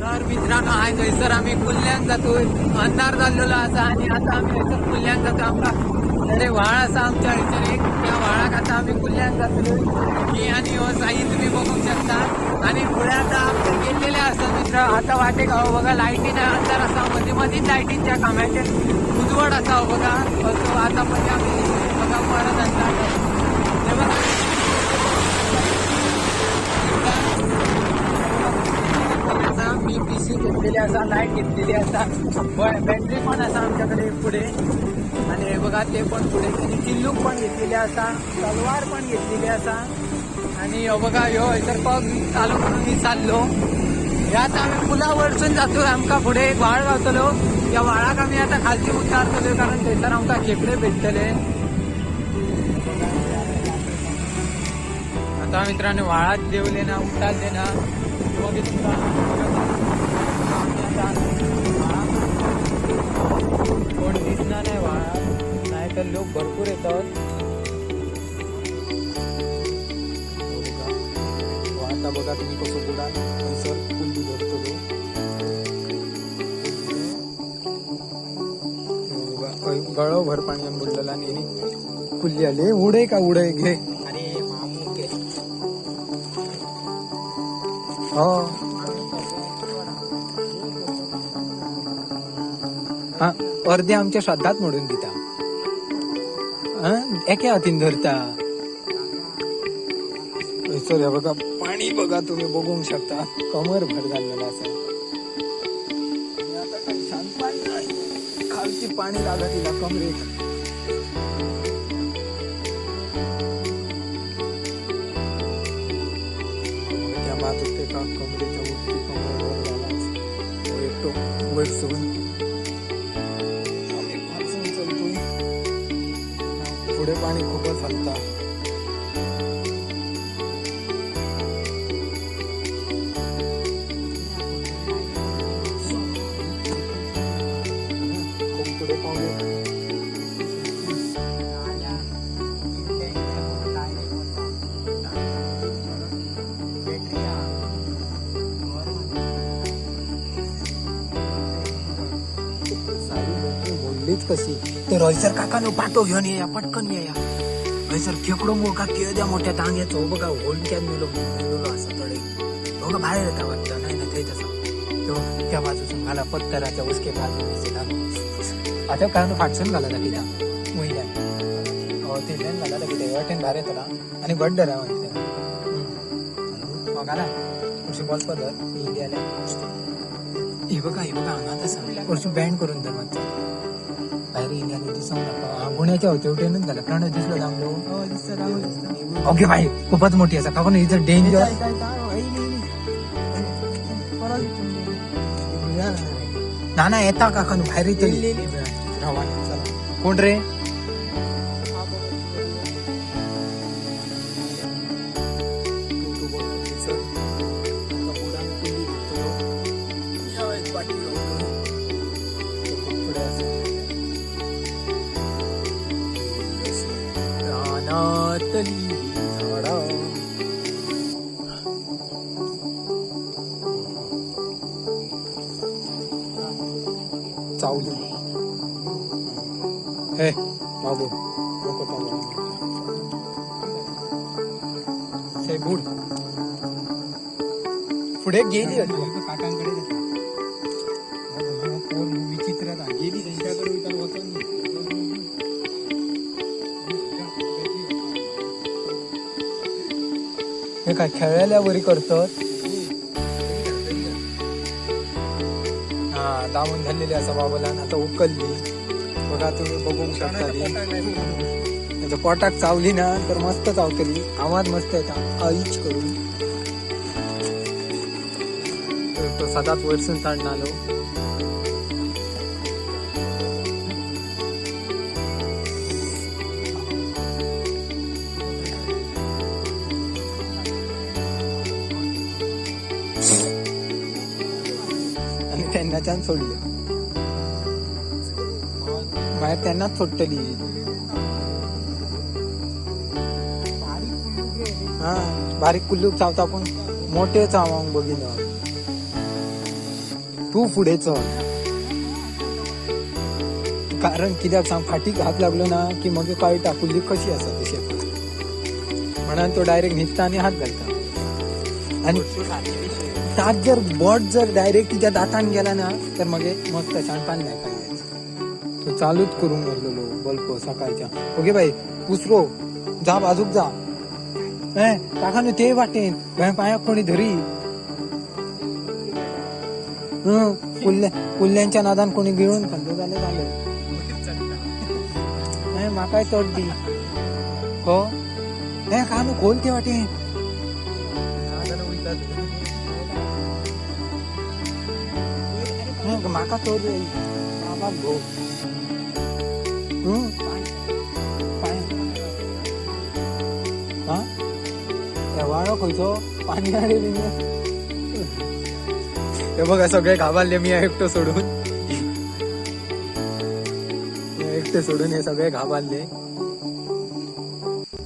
तर मित्रांनो हाय थंयसर आम्ही कुल्ल्यान जातोय अंधार जाल्लेलो आसा आणि आता आम्ही थंयसर कुल्ल्यान जातो आमकां अरे व्हाळ आसा आमच्या हयसर एक त्या व्हाळाक आता आम्ही कुल्ल्यान जातलो मी आणि हो साई तुम्ही बघू शकता. आणि पुढे आता आमचे गेलेले असतात मित्र. आता वाटेक अहो बघा लाईटीन अंधार असा मध्ये मधीच लाईटींच्या कामाचे उजवड असा हो बघा. असं आता म्हणजे आम्ही बघा परत अंधार हे बघा असा मी पी सी घेतलेली असा लाइट घेतलेली असा. बॅटरी पण असा आमच्याकडे पुढे. आणि हे बघा ते पण पुढे. चिल्लूक पण घेतलेली असा. तलवार पण घेतलेली असा. आणि हो बघा ह्यो तर पग चालू म्हणून मी चाललो. ह्यात आम्ही पुला वरसून जातो आमका पुढे. एक व्हाळ गावतलो. त्या व्हाळाक आम्ही आता खालती उतारतलो कारण थंयसर आमकां खेकडे भेटतले. आता मित्रांनो व्हाळात देवले ना उतारले ना मग कोण दिसणार नाही व्हाळात नाही तर लोक भरपूर येतात. हो आता बघा तुम्ही कसं बुडा सर कुंडी भरतो गळो भर पाणी बुडलेला आणि कुल्ली आली. उडे का उडे? घे. अरे मामू के हो. हा अर्धे आमच्या श्रद्धात मोडून दिता एके हातीन धरता. सर हे बघा पाणी बघा तुम्ही बघूंक शकता. कमर भर झालेला आसा आता काही शांत पाणी नाही. खालची पाणी लागत तिला कमरेक त्या मातूक ते का कमरेच्या वरती कमरेवर झाला एकटो वर सोडून कशी? तर हयसर काका नो पाटो घेऊन येया पटकन येया हयसर खेकडो मोका केद्या मोठ्या टांग्याचो. हो बघा होलक्यात मिलो मिलो असं तळे. हो बघा बाहेर येता वाटतं नाही ना ते तसं. तो त्या बाजूसून घाला पत्तराच्या उसके घालून आता काय फाटसून घाला ना तिला महिला. हो ते लेन घाला किती वाटेन भारे तुला आणि बड्डे राहा माहिती मग ना खुशी बॉल पदर इंडियाला. हे बघा हे बघा हांगा असं. वरची बँड करून तर बाहेर इंडियाने दिसून नका गुन्ह्याच्या होते उठेनच झालं. प्रणय दिसलो दामलो ओके भाई खूपच मोठी असा का इथं डेंजर ना ना येता का बाहेर चला कोण रे? बुड पुढे गेली काकांकडे गेली त्यांच्याकडे हे काय खेळल्या वरी करतात हा दामून झालेली असा बाबाला आता उकलली. बघा तुम्ही बघू शकता म्हणजे पोटाक चावली ना तर मस्त चावतली. आवाज मस्त येता. आईच करून. तो सदाच वरसून ताडून आलो आणि त्यांना छान सोडले. बाहेर त्यांनाच सोडटली हा बारीक कुल्लूक चावता पण मोठे चावांक बघिन तू पुढे चल. कारण कित्याक सांग फाटीक हात लागलो ना की मग कळटा कुल्ली कशी आसा ती शेत म्हणून तो डायरेक्ट न्हिदता आनी हात घालता. आनी तात जर बोट जर डायरेक्ट तिच्या दातान गेला ना तर मग मस्त शानपान मेळटा तो चालूच करूंक लागलेलो बल्ब सकाळच्या. ओके बाई उसरो. जा बाजूक जा. ए काका ते वाटेन बाय पायाक कोणी धरी हम्म कुल्ल्या कुल्ल्यांच्या नादान कोणी गिळून खाल्लो झालं झालं म्हाकाय माकाय दी हो ए कानू खोल ते वाटेन हं, माका चढ बाबा गो हं त्या खंयचो पाणी हाडे हे बघा सगळे घाबारले मी एकटो सोडून. मी एकटे सोडून हे सगळे घाबरले.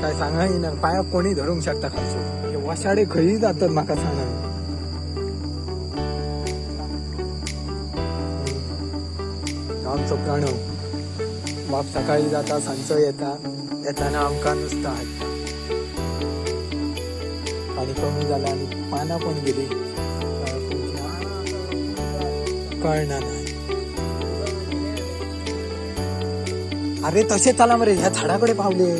काय सांगा येणार? पायाक कोणी धरूंक शकता खालचो हे वशाडे खंयी जातात म्हाका सांगा आमचो प्रणव हो. बाप सकाळी जाता सांचो येता. येताना आमकां नुसतं हाडटा पाणी कमी झालं आणि पाना पण गेली. कळणार नाही. अरे तसे चला मरे ह्या झाडाकडे पावले.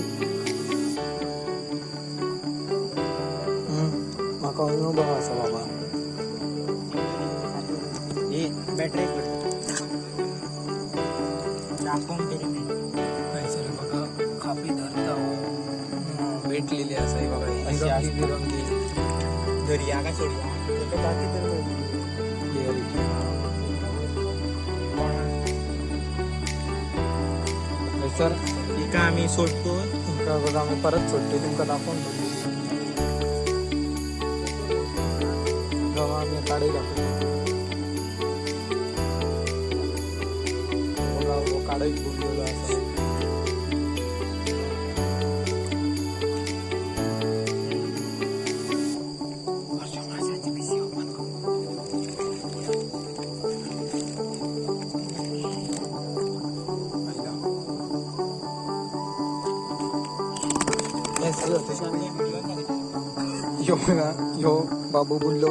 माका अनुभव असा बाबा. बॅटरी हो. भेटलेली असं बघा. अशी रंगी असते. त्याच्या बाकी तर सर एका आम्ही सोडतो. तुमका बघा आम्ही परत सोडतो. तुमका दाखवून बघू आम्ही काढे दाखवतो बघा यो बाबू बोललो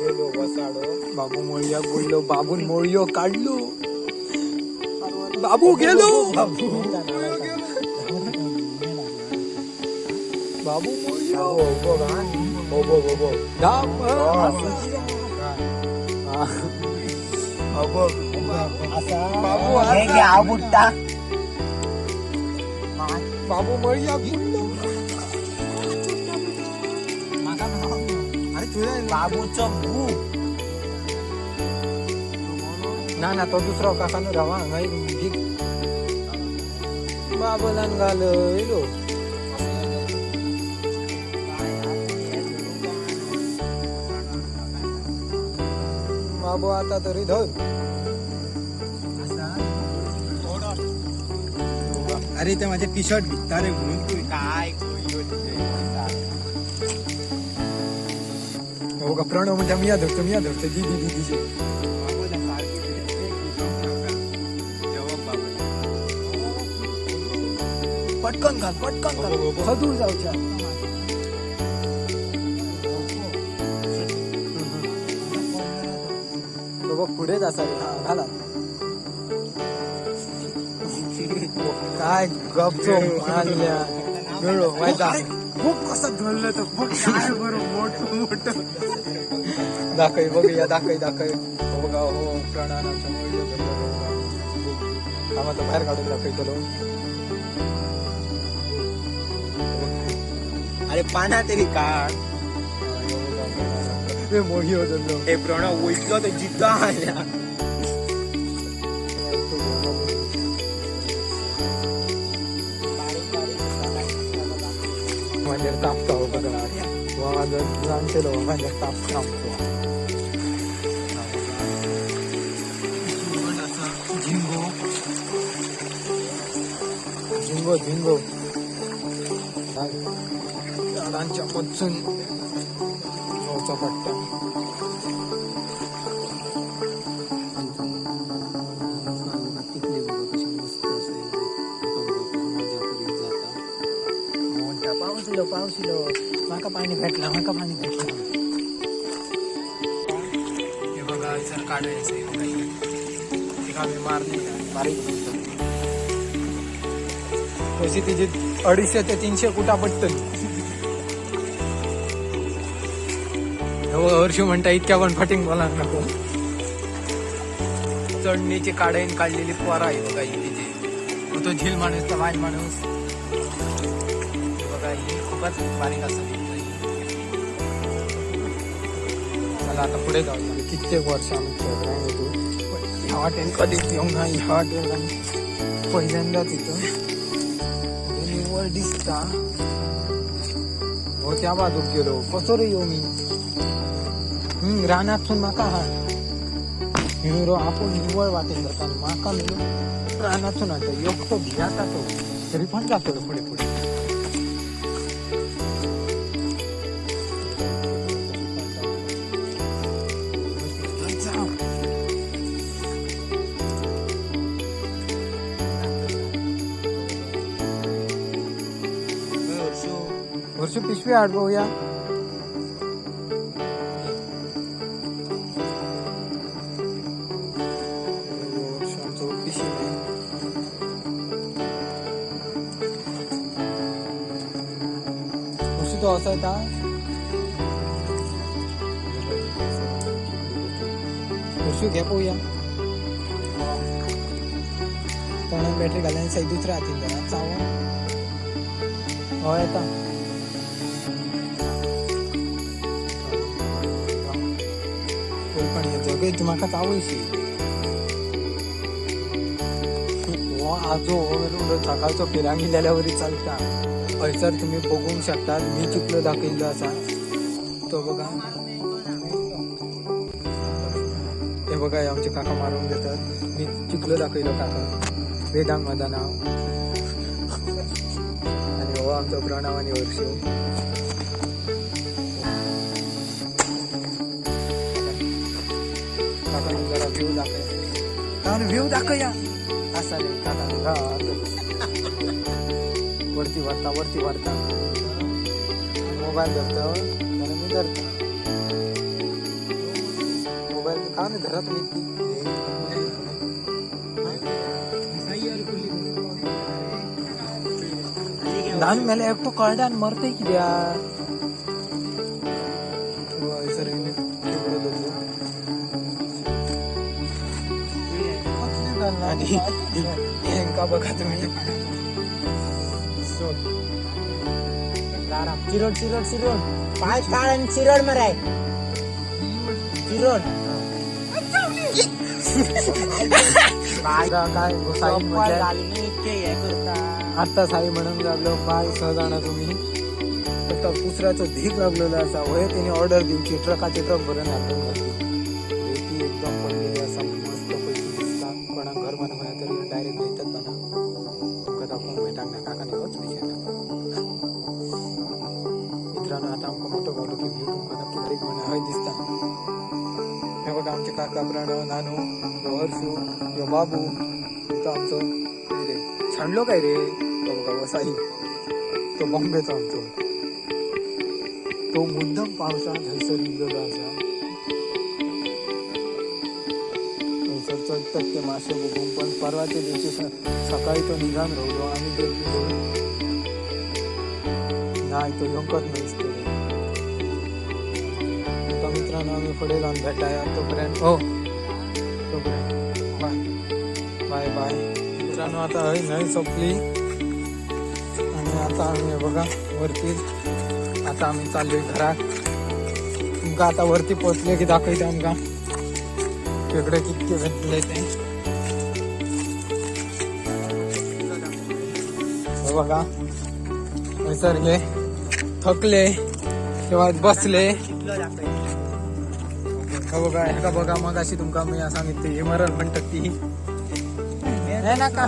गेलो वसाडो बाबू मोळ्या बोललो बाबून मोळयो काढलो बाबू गेलो बाबूचं भू ना ना तो दुसरा काका न रावा हांगा ठीक बाबलान घाल येलो बाबू आता तरी धर अरे ते माझे टी शर्ट भिजता रे म्हणून तू काय का प्रणव म्हणजे मी या धरतो मी या धरतो. दी दी दी दी पटकन घाल पटकन घाल. खदूर जाऊच्या तो बघ पुढेच असा घाला. काय गपचो माहिता खूप कसं धरलं तर बघ काय बरं मोठं मोठं. दाखय बघूया दाखय दाखय हो बघा हो प्राणानाच्या मुळे आम्हाला बाहेर काढून दाखयतलो अरे पाना तरी काढ. मोही होतो हे प्रणव वैतलो तर जिद्दा आल्या म्हणजे तापता हो बघा. माझं जाणतेलो म्हणजे ताप कापतो झिंगो झिंगो झाडांच्या मधून वरचा पट्टा. पाऊस इलो पाऊस इलो माका पाणी भेटला माका पाणी भेटला. हे बघा जर काढायचं. एक मारली बारीक. तशी तिची अडीचशे ते तीनशे कुटा पडतली? हो, हर्षू म्हणता इतक्या पण फटिंग बोला नको. चढणीची काढाईन काढलेली पोरा आहे बघा ही तिची तो झील माणूस तर वाईन माणूस. बघा ही खूपच बारीक असत चला आता पुढे जाऊ. कित्येक वर्ष आम्ही खेळत राहिलो ह्या वाटेन कधीच येऊ नाही ह्या वाटेन पहिल्यांदा तिथं इथं दिसता. हो त्या बाजूक गेलो. कसो रे येऊ मी? हम्म रानातून माका हा. हिरो आपण निवळ वाटेन जाता आणि माका मिळून रानातून आता एकटो भियाता तो. तरी पण जातो पुढे पुढे. वर्ष पिशवी अडवूया वर्षांचं तो असा येता वर्ष घे पळोवया तोंडात बॅटरी घालून सैदूच राहतील जरा चावून. हय येता गे म्हाका चावयशी हो आजो वरून सकाळचो फिरांग गेल्यावर वरी चालता हयसर तुम्ही बघूंक शकतात मी चिकलो दाखयल्लो आसा तो बघा हे बघा हे आमचे काका मारून देतात मी चिकलो दाखयलो काका वेदांग माझा नाव आणि हो आमचो प्रणव आणि वर्ष व्ह्यू दाखव कारण व्ह्यू दाखवया. असा रे काका वरती वाढता वरती वाढता मोबाईल धरतो. तर मी धरतो. मोबाईल का नाही धरा तुम्ही लहान मेले एकटो कळडान मरते किद्या का बघा तुम्ही चिरोड चिरोड चिरोड पाय काळ आणि चिरोड मराय. चिरोड. आता साई म्हणून लागलो बाय सहजाणा तुम्ही. फक्त कुसऱ्याचो धीक लागलेलं असा वय त्याने ऑर्डर दिवची ट्रकाचे ट्रक भरून हाडून मोठं बोलू की व्ह्यू तुमका नक्की म्हणा हय दिसता. हे बघा आमचे काका प्रणव नानू यो हर्षू यो बाबू तो आमचो रे छांडलो काय रे? तो बघा वसाई. तो बॉम्बेचा आमचो. तो मुद्दम पावसात हयसर इल्लेलो आसा हयसर चडटात ते मासे बघून पण परवाच्या दिवशी सकाळी तो निघान राहिलो आम्ही गेलो. नाही तो येऊकच नाहीच मित्रांनो आम्ही पुढे जाऊन भेटाया. तोपर्यंत हो. तोपर्यंत बाय. Bye bye. मित्रांनो आता हय नाही संपली आणि आता आम्ही बघा वरती. आता आम्ही चाललोय घरात. तुमका आता वरती पोहोचले की दाखवते आमका तिकडे कितके भेटले ते. हे बघा. विसरले थकले तेव्हा बसले. का बघा हे का बघा मग अशी तुमका मी सांगितले हे मरण म्हणतात ती नाही ना का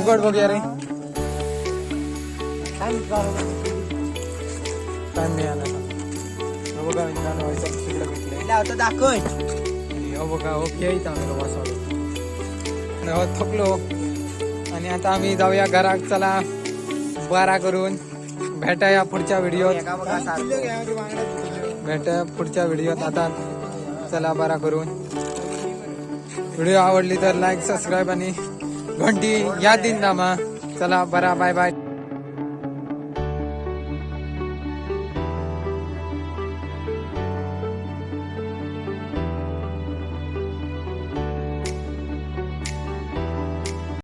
उघड बघूया रे टाइम मिळाला हो बघा मित्रांनो हयसर तिकडे भेटले आणि हो बघा हो आम्ही वासावलो हो थकलो. आणि आता आम्ही जाऊया घरात. चला बारा करून. भेटाया पुढच्या व्हिडिओत. भेटा पुढच्या व्हिडिओत. आता चला बरा करून. व्हिडिओ आवडली तर लाईक सबस्क्राईब आणि घंटी या दिन दामा चला बरा बाय बाय